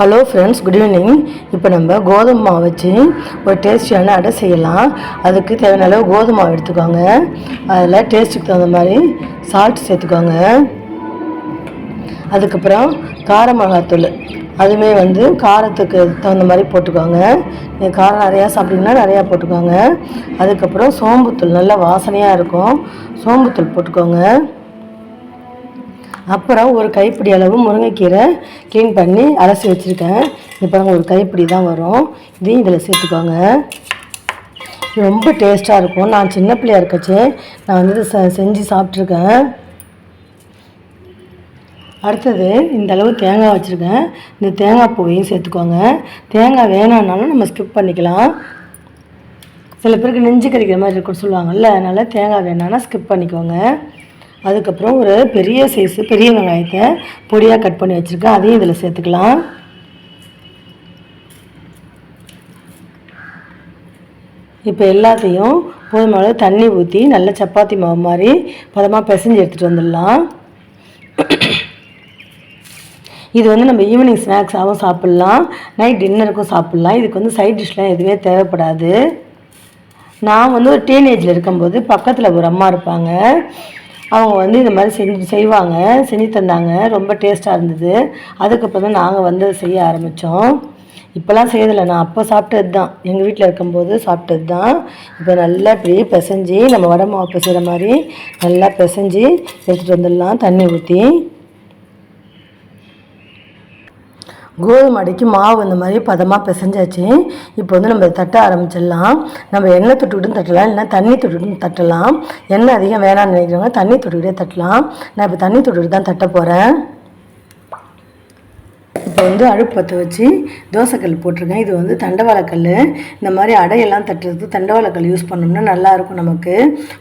Hello friends good evening இப்போ நம்ம கோதுமை மாவு வச்சு ஒரு டேஸ்டியான அடை செய்யலாம். அதுக்கு தேவையான அளவு கோதுமை மாவு எடுத்துக்கோங்க. அதில் டேஸ்ட்டுக்கு தகுந்த மாதிரி சால்ட் சேர்த்துக்கோங்க. அதுக்கப்புறம் கார மிளகாத்தூள். அதுவுமே வந்து காரத்துக்கு தகுந்த மாதிரி போட்டுக்கோங்க. நீங்கள் காரம் நிறையா சாப்பிட்டீங்கன்னா நிறையா போட்டுக்கோங்க. அதுக்கப்புறம் சோம்புத்தூள் நல்லா வாசனையாக இருக்கும். சோம்புத்தூள் போட்டுக்கோங்க. அப்புறம் ஒரு கைப்பிடி அளவு முருங்கைக்கீரை க்ளீன் பண்ணி அலசி வச்சுருக்கேன். இப்போ ஒரு கைப்பிடி தான் வரும். இதையும் இதில் சேர்த்துக்கோங்க. ரொம்ப டேஸ்ட்டாக இருக்கும். நான் சின்ன பிள்ளையாக இருக்கச்சு நான் வந்து ச செஞ்சு சாப்பிட்ருக்கேன் அடுத்தது இந்த அளவு தேங்காய் வச்சுருக்கேன். இந்த தேங்காய் பூவையும் சேர்த்துக்கோங்க. தேங்காய் வேணான்னாலும் நம்ம ஸ்கிப் பண்ணிக்கலாம். சில பேருக்கு நெஞ்சு கறிக்கிற மாதிரி இருக்குன்னு சொல்லுவாங்கல்ல அதனால் தேங்காய் வேணான்னா ஸ்கிப் பண்ணிக்கோங்க. அதுக்கப்புறம் ஒரு பெரிய சைஸு பெரிய வெங்காயத்தை பொடியாக கட் பண்ணி வச்சுருக்கேன். அதையும் இதில் சேர்த்துக்கலாம். இப்போ எல்லாத்தையும் போதுமான தண்ணி ஊற்றி நல்ல சப்பாத்தி மாவு மாதிரி பதமாக பிசைஞ்சு எடுத்துகிட்டு வந்துடலாம். இது வந்து நம்ம ஈவினிங் ஸ்நாக்ஸாகவும் சாப்பிட்லாம். நைட் டின்னருக்கும் சாப்பிட்லாம். இதுக்கு வந்து சைட் டிஷ்லாம் எதுவுமே தேவைப்படாது. நான் வந்து ஒரு டீனேஜில் இருக்கும்போது பக்கத்தில் ஒரு அம்மா இருப்பாங்க. அவங்க வந்து இந்த மாதிரி செஞ்சு செய்வாங்க செஞ்சு தந்தாங்க. ரொம்ப டேஸ்ட்டாக இருந்தது. அதுக்கப்புறம் தான் நாங்கள் வந்து அதை செய்ய ஆரம்பித்தோம் இப்போலாம் செய்யறதில்ல. நான் அப்போ சாப்பிட்டது தான் எங்கள் வீட்டில் இருக்கும்போது சாப்பிட்டது தான் இப்போ நல்லா இப்படி பிசைஞ்சு நம்ம வடை மாவு பிசைகிற மாதிரி நல்லா பிசைஞ்சு எடுத்துகிட்டு வந்துடலாம். தண்ணி ஊற்றி கோதுமை அடைக்கு மாவு இந்த மாதிரி பதமாக பிசைஞ்சாச்சு. இப்போ வந்து நம்ம தட்ட ஆரம்பிச்சிடலாம். நம்ம எண்ணெய் தொட்டுக்கிட்டும் தட்டலாம் இல்லைனா தண்ணி தொட்டுக்கிட்டும் தட்டலாம். எண்ணெய் அதிகம் வேணாம்னு நினைக்கிறவங்க தண்ணி தொட்டுக்கிட்டே தட்டலாம். நான் இப்போ தண்ணி தொட்டுக்கிட்டு தான் தட்ட போகிறேன் இப்போ வந்து அடுப்பு பற்ற வச்சு தோசைக்கல் போட்டிருக்கேன். இது வந்து தண்டவாளக்கல். இந்த மாதிரி அடையெல்லாம் தட்டுறதுக்கு தண்டவாளக்கல் யூஸ் பண்ணோம்னா நல்லாயிருக்கும் நமக்கு.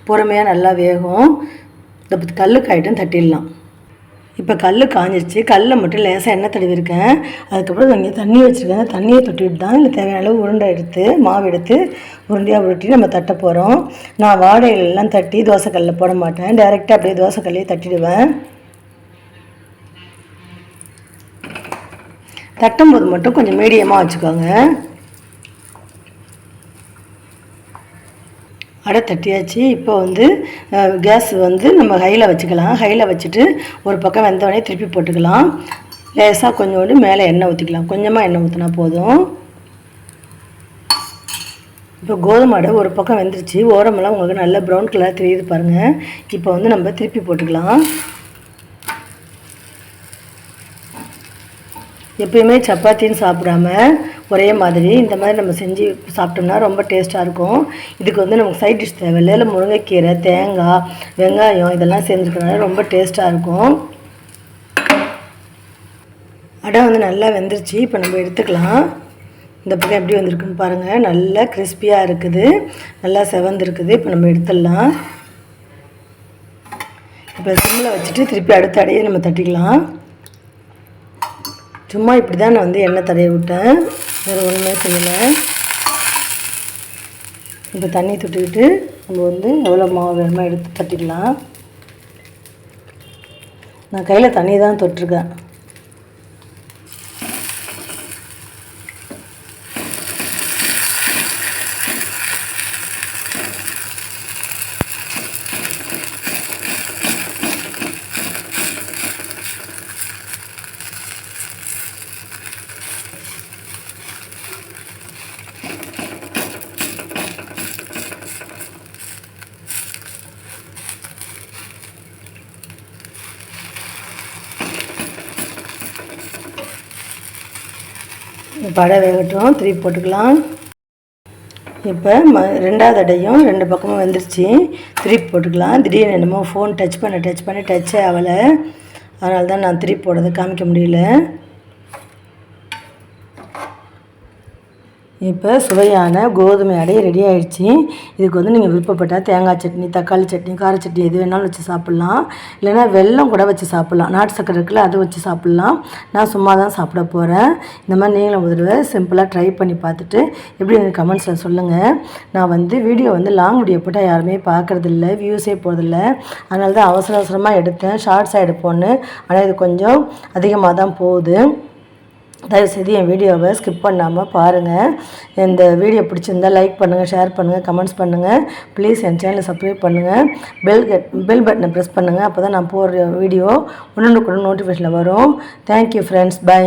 பொறுமையாக நல்லா வேகும். இந்த கல்லுக்காயிட்டும் தட்டிடலாம். இப்போ கல் காஞ்சிருச்சு. கல்லை மட்டும் லேசாக எண்ணெய் தடவிருக்கேன் அதுக்கப்புறம் இங்கே தண்ணி வச்சுருக்கேன். தண்ணியை தொட்டிட்டு தான் இல்லை தேவையான அளவு உருண்டை எடுத்து மாவு எடுத்து உருண்டையாக உருட்டி நம்ம தட்ட போகிறோம் நான் வாடகையிலெல்லாம் தட்டி தோசைக்கல்லில் போட மாட்டேன். டைரெக்டாக அப்படியே தோசைக்கல்லையே தட்டிடுவேன். தட்டும்போது மட்டும் கொஞ்சம் மீடியமாக வச்சுக்கோங்க. அடை தட்டியாச்சு. இப்போ வந்து கேஸ் வந்து நம்ம ஹையில் வச்சுக்கலாம். ஹையில் வச்சுட்டு ஒரு பக்கம் வெந்தவொடனே திருப்பி போட்டுக்கலாம். லேசாக கொஞ்சோண்டு மேலே எண்ணெய் ஊற்றிக்கலாம் கொஞ்சமாக எண்ணெய் ஊற்றினா போதும். இப்போ கோதுமை அடை ஒரு பக்கம் வெந்துருச்சு. ஓரமெல்லாம் உங்களுக்கு நல்ல ப்ரௌன் கலர் தெரியுது பாருங்கள் இப்போ வந்து நம்ம திருப்பி போட்டுக்கலாம். எப்பயுமே சப்பாத்தின்னு சாப்பிடாம ஒரே மாதிரி. இந்த மாதிரி நம்ம செஞ்சு சாப்பிட்டோம்னா ரொம்ப டேஸ்ட்டாக இருக்கும். இதுக்கு வந்து நமக்கு சைட் டிஷ் தேவையில்லை. இல்லை முருங்கைக்கீரை தேங்காய் வெங்காயம் இதெல்லாம் சேர்ந்துருக்கனால ரொம்ப டேஸ்ட்டாக இருக்கும். அடை வந்து நல்லா வெந்துருச்சு. இப்போ நம்ம எடுத்துக்கலாம். இந்த பக்கம் எப்படி வந்திருக்குன்னு பாருங்கள் நல்லா கிறிஸ்பியாக இருக்குது. நல்லா செவந்துருக்குது. இப்போ நம்ம எடுத்துடலாம். இப்போ சிம்மில் வச்சுட்டு திருப்பி அடுத்த அடையை நம்ம தட்டிக்கலாம். சும்மா இப்படி தான் நான் வந்து எண்ணெய் தடவி விட்டேன். வேறு ஒன்றுமே செய்யலை. இப்போ தண்ணி தொட்டுக்கிட்டு நம்ம வந்து எவ்வளோ மாவு வேணுமோ எடுத்து தட்டிக்கலாம் நான் கையில் தண்ணி தான் தொட்டிருக்கேன். படை வேகட்டும் திருப்பி போட்டுக்கலாம். இப்போ ம ரெண்டாவது அடையும் ரெண்டு பக்கமும் வந்துருச்சு. திருப்பி போட்டுக்கலாம். திடீர்னு என்னமோ ஃபோன் டச் பண்ண டச் பண்ணி டச்சே ஆகலை. அதனால தான் நான் திருப்பி போடுறதை காமிக்க முடியல. இப்போ சுவையான கோதுமை அடை ரெடி ஆகிடுச்சி இதுக்கு வந்து நீங்கள் விருப்பப்பட்டால் தேங்காய் சட்னி தக்காளி சட்னி கார சட்னி எது வேணாலும் வச்சு சாப்பிட்லாம். இல்லைன்னா வெல்லம் கூட வச்சு சாப்பிட்லாம். நாட்டு சக்கரை இருக்குல்ல அதை வச்சு சாப்பிட்லாம். நான் சும்மா தான் சாப்பிட போகிறேன் இந்த மாதிரி நீங்களும் ஒரு தடவை சிம்பிளாக ட்ரை பண்ணி பார்த்துட்டு எப்படி எனக்கு கமெண்ட்ஸில் சொல்லுங்கள் நான் வந்து வீடியோ வந்து லாங் வீடியோ போட்டால் யாருமே பார்க்குறதில்ல வியூஸே போகிறதில்ல அதனால தான் அவசர அவசரமாக எடுத்தேன். ஷார்ட்ஸாக எடுப்போன்னு ஆனால் இது கொஞ்சம் அதிகமாக தான் போகுது. தயவுசெய்து என் வீடியோவை ஸ்கிப் பண்ணாமல் பாருங்கள் இந்த வீடியோ பிடிச்சிருந்தா லைக் பண்ணுங்கள் ஷேர் பண்ணுங்கள் கமெண்ட்ஸ் பண்ணுங்கள் ப்ளீஸ் என் சேனலை சப்ஸ்கிரைப் பண்ணுங்கள் பெல் பெல் பட்டனை ப்ரெஸ் பண்ணுங்கள் அப்போ தான் நான் போடுற வீடியோ உடனுக்குடன் நோட்டிஃபிகேஷனில் வரும். Thank you friends by